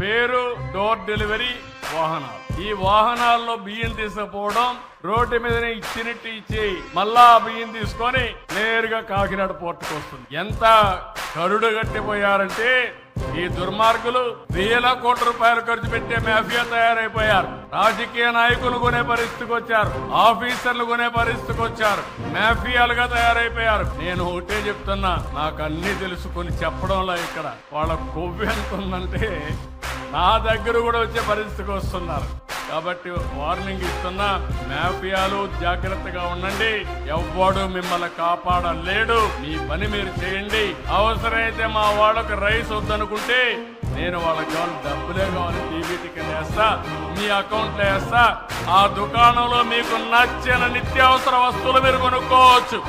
పేరు door delivery వాహనాలు. ఈ వాహనాల్లో బియ్యం తీసుకుపోవడం రోడ్డు మీదనే ఇచ్చినట్టు ఇచ్చి మళ్ళా ఆ బియ్యం తీసుకొని నేరుగా కాకినాడ పోర్టుకు వస్తుంది. ఎంత కరుడు గట్టిపోయారంటే ఈ దుర్మార్గులు వేల కోట్ల రూపాయలు ఖర్చు పెట్టే మాఫియా తయారైపోయారు. రాజకీయ నాయకులు కొనే పరిస్థితికి వచ్చారు. ఆఫీసర్లు కొనే పరిస్థితికి వచ్చారు. మాఫియాలుగా తయారైపోయారు. నేను ఒకటే చెప్తున్నా నాకు అన్ని తెలుసుకొని చెప్పడంలో ఇక్కడ. వాళ్ళ కొవ్వెంత ఉందంటే నా దగ్గర కూడా వచ్చే పరిస్థితికి వస్తున్నారు. కాబట్టి వార్నింగ్ ఇస్తున్నా మాఫియాలు జాగ్రత్తగా ఉండండి. ఎవ్వడు మిమ్మల్ని కాపాడలేడు. మీ పని మీరు చేయండి. అవసరమైతే మా వాళ్ళకు రైస్ వద్దనుకుంటే నేను వాళ్ళకి కావాలి డబ్బులే కావాలి టీవీ టికెట్ వేస్తా మీ అకౌంట్లో వేస్తా. ఆ దుకాణంలో మీకు నచ్చిన నిత్యావసర వస్తువులు మీరు కొనుక్కోవచ్చు.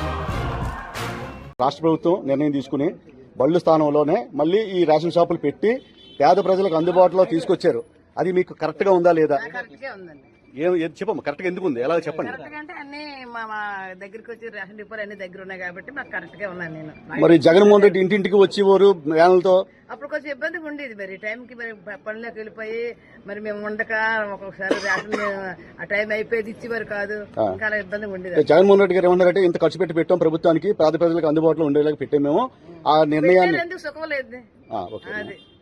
రాష్ట్ర ప్రభుత్వం నిర్ణయం తీసుకుని బళ్ళు స్థానంలోనే మళ్ళీ ఈ రేషన్ షాపులు పెట్టి పేద ప్రజలకు అందుబాటులో తీసుకొచ్చారు. అది మీకు కరెక్ట్గా ఉందా లేదా? ఏం చెప్పమ్మా కరెక్ట్గా ఎందుకు ఉంది? ఎలా చెప్పండి. అంటే అన్ని మా దగ్గరికి వచ్చి రేషన్ డిపోలు అన్ని దగ్గర ఉన్నాయి కాబట్టి మాకు కరెక్ట్గా ఉన్నాను నేను. మరి జగన్మోహన్ రెడ్డి ఇంటింటికి వచ్చేవారు వ్యాన్లతో? అప్పుడు కొంచెం ఇబ్బందిగా ఉండేది మరి. టైంకి మరి పనిలోకి వెళ్ళిపోయి మరి మేము ఉండక ఒక్కొక్కసారి రేషన్ ఆ టైం అయిపోయేది ఇచ్చేవారు కాదు. ఇంకా అలా ఇబ్బందిగా ఉండేది జగన్మోహన్ రెడ్డి గారు ఏమన్నారంటే ఇంత ఖర్చు పెట్టి పెట్టాం ప్రభుత్వానికి పేద ప్రజలకు అందుబాటులో ఉండేలాగా పెట్టాం మేము. ఆ నిర్ణయాన్ని సుఖం లేదు.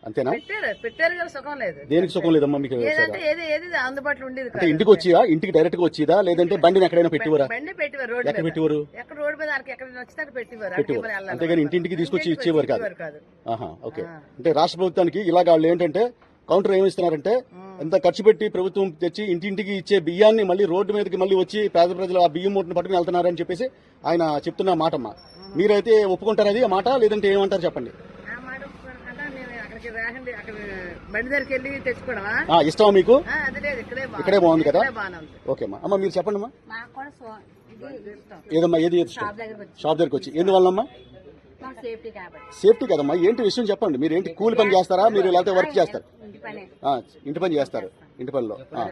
అంతేనా? పెట్టారు పెట్టారు కదా సుఖం లేదు. దేనికి సుఖం లేదమ్మా మీకు ఏదంటే ఏది ఏది అందుబాటులో ఉండేది అంటే ఇంటికి వచ్చియా? ఇంటికి డైరెక్ట్గా వచ్చేదా లేదంటే బండిని ఎక్కడైనా పెట్టివరా? బండి పెట్టేవారు రోడ్డు ఎక్కడ పెట్టేవారు? ఎక్కడ రోడ్డు మీద వాళ్ళకి ఎక్కడ నచ్చితే అక్కడ పెట్టేవారు. అక్కడికి పెట్టేవారు. మరి వెళ్ళాలి. అంతేగాని ఇంటింటికి తీసుకొచ్చి ఇచ్చేవారు కాదు. ఆహా ఓకే. అంటే రాష్ట్ర ప్రభుత్వానికి ఇలాగ వాళ్ళు ఏంటంటే కౌంటర్ ఏమి ఇస్తున్నారంటే ఎంత ఖర్చు పెట్టి ప్రభుత్వం తెచ్చి ఇంటింటికి ఇచ్చే బియ్యాన్ని మళ్ళీ రోడ్డు మీదకి మళ్ళీ వచ్చి పేద ప్రజలు ఆ బియ్యం మూటను పట్టుకుని వెళ్తున్నారని చెప్పేసి ఆయన చెప్తున్న మాటమ్మా. మీరైతే ఒప్పుకుంటారు అది ఆ మాట? లేదంటే ఏమంటారు చెప్పండి ఆ మాట ఒప్పుకోకుండా నేను అక్కడికి రేషన్ డి- అక్కడ బండి దగ్గరికి వెళ్ళి తెచ్చుకోవడమా? ఆ, ఇష్టమా మీకు? ఆ, అది లేదు ఇక్కడే బాగుంది. ఇక్కడే బాగుంది కదా? ఓకే అమ్మా. అమ్మ మీరు చెప్పండి అమ్మా మాకు కూడా సో- ఇది ఇష్టం. ఏదమ్మా ఏది ఇష్టం? షాప్ దగ్గరకు వచ్చి. షాప్ దగ్గరికి వచ్చి. ఎందువల్లమ్మా? మాకు సేఫ్టీ కాబట్టి. సేఫ్టీ కదమ్మా. ఏంటి విషయం చెప్పండి. మీరు ఏంటి కూలి పని చేస్తారా? మీరు లేకపోతే వర్క్ చేస్తారు? ఇంటి పని. ఆ, ఇంటి పని చేస్తారు. ఇంటి పనిలో. ఆ.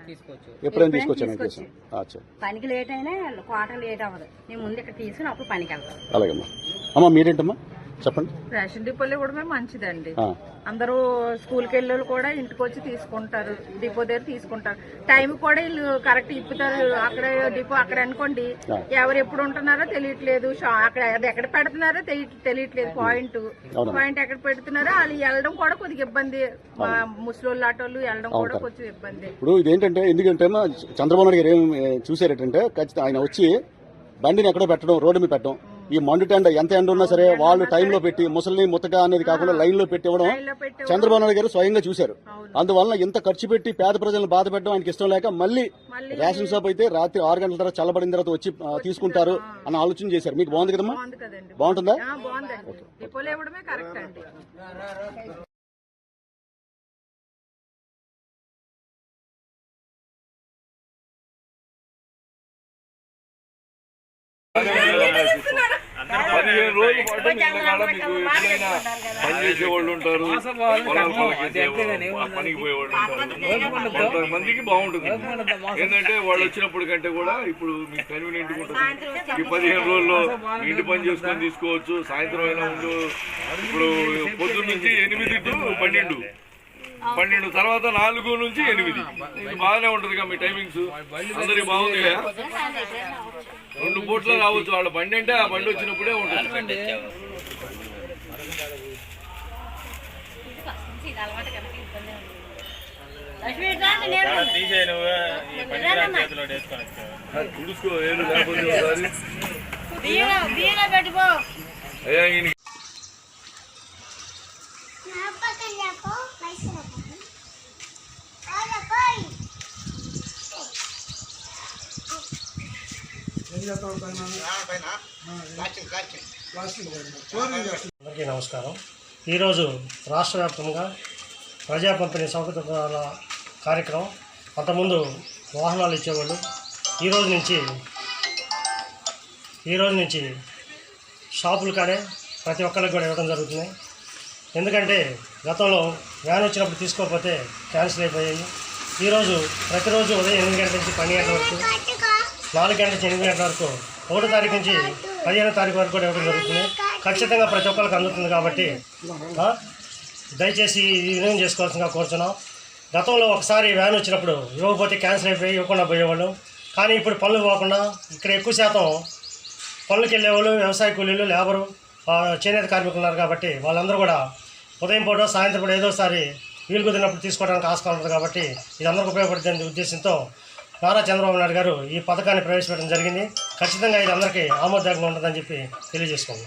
ఎప్పుడైనా తీసుకొచ్చాను ఉద్దేశం అచ్చా పనికి లేట్ అయినా కోట లేట్ అవ్వదు. నేను ముందు ఇక్కడ తీసుకుని అప్పుడు పనికి వెళ్తాను. అలాగమ్మా. అమ్మా మీరేంటమ్మా? చెప్పండి. రేషన్ డిపోలు కూడా మంచిదండి. అందరూ స్కూల్కి వెళ్ళి కూడా ఇంటికి వచ్చి తీసుకుంటారు. డిపో దగ్గర తీసుకుంటారు. టైం కూడా వీళ్ళు కరెక్ట్ ఇప్పుతారు. అక్కడ డిపో అక్కడ అనుకోండి. ఎవరు ఎప్పుడు ఉంటున్నారో తెలియట్లేదు. అక్కడ అది ఎక్కడ పెడుతున్నారో తెలి- తెలియట్లేదు పాయింట్. పాయింట్ ఎక్కడ పెడుతున్నారో వాళ్ళు వెళ్ళడం కూడా కొద్దిగా ఇబ్బంది. ముసలోళ్ళు ఆటోళ్ళు వెళ్ళడం కూడా కొంచెం ఇబ్బంది. ఇప్పుడు ఇదేంటంటే ఎందుకంటే చంద్రబాబు నాయుడు గారు ఏం ఏ, చూసారంటే ఖచ్చితంగా ఆయన వచ్చి బండిని ఎక్కడో పెట్టడం రోడ్డు మీద పెట్టడం. ఈ మండు టెండ ఎంత ఎండ ఉన్నా సరే వాళ్ళు టైంలో పెట్టి ముసలిని ముత్తక అనేది కాకుండా లైన్లో పెట్టి ఇవ్వడం లైన్లో చంద్రబాబు నాయుడు గారు స్వయంగా చూశారు. అందువల్ల ఇంత ఖర్చు పెట్టి పేద ప్రజలను బాధ పెట్టడం ఆయనకి ఇష్టం లేక మళ్ళీ రేషన్ షాప్ అయితే రాత్రి ఆరు గంటల తర్వాత చల్లబడిన తర్వాత వచ్చి తీసుకుంటారు అన్న ఆలోచన చేశారు. మీకు బాగుంది కదమ్మా? బాగుంటుందా? పదిహేను రోజుల పాటు మీ ఇళ్ళకాడ మీకు ఎప్పుడైనా పని చేసే వాళ్ళు ఉంటారు. పొలాలు పనికి పోయే వాళ్ళు ఉంటారు. కొంతమందికి బాగుంటుంది. ఏంటంటే వాళ్ళు వచ్చినప్పుడు కంటే కూడా ఇప్పుడు మీకు కన్వీనియంట్ ఉంటుంది. ఈ పదిహేను రోజుల్లో ఇంటి పని చేసుకొని తీసుకోవచ్చు. సాయంత్రం అయినా ఉండు. ఇప్పుడు పొద్దున్న నుంచి ఎనిమిది టు పన్నెండు. పన్నెండు తర్వాత నాలుగు నుంచి ఎనిమిది. ఇది బాగానే ఉంటుంది కదా మీ టైమింగ్స్? అందరికి బాగుంది కదా రెండు పూట్ల రావచ్చు. వాళ్ళ బండి అంటే ఆ బండి వచ్చినప్పుడే ఉంటుంది. అయ్యా అందరికీ నమస్కారం. ఈరోజు రాష్ట్ర వ్యాప్తంగా ప్రజా పంపిణీ సౌకర్యాల కార్యక్రమం. అంతకుముందు వాహనాలు ఇచ్చేవాళ్ళు. ఈరోజు నుంచి ఈరోజు నుంచి షాపులు కాడే ప్రతి ఒక్కరికి కూడా ఇవ్వడం జరుగుతుంది. ఎందుకంటే గతంలో వ్యాన్ వచ్చినప్పుడు తీసుకోకపోతే క్యాన్సిల్ అయిపోయాయి. ఈరోజు ప్రతిరోజు ఉదయం ఎనిమిది గంటల నుంచి పన్నెండు గంటల వరకు నాలుగు గంటల నుంచి ఎనిమిది గంటల వరకు ఒకటో తారీఖు నుంచి పదిహేనో తారీఖు వరకు కూడా ఇవ్వడం జరుగుతుంది. ఖచ్చితంగా ప్రతి ఒక్కరికి అందుతుంది కాబట్టి దయచేసి వినియోగం చేసుకోవాల్సిందిగా కోరుతున్నాం గతంలో ఒకసారి వ్యాన్ వచ్చినప్పుడు ఇవ్వకపోతే క్యాన్సిల్ అయిపోయి ఇవ్వకుండా పోయేవాళ్ళు. కానీ ఇప్పుడు పనులు పోకుండా ఇక్కడ ఎక్కువ శాతం పనులకు వెళ్ళేవాళ్ళు వ్యవసాయ కూలీలు లేబరు చేనేత కార్మికులు ఉన్నారు కాబట్టి వాళ్ళందరూ కూడా ఉదయం పూట సాయంత్రం పూట ఏదోసారి వీలు కుదిరినప్పుడు తీసుకోవడానికి ఆస్కారం ఉంటుంది కాబట్టి ఇది అందరికి ఉపయోగపడుతుంది ఉద్దేశంతో నారా చంద్రబాబు నాయుడు గారు ఈ పథకాన్ని ప్రవేశపెట్టడం జరిగింది. ఖచ్చితంగా ఇది అందరికీ ఆమోదకంగా ఉంటుందని చెప్పి తెలియజేసుకోండి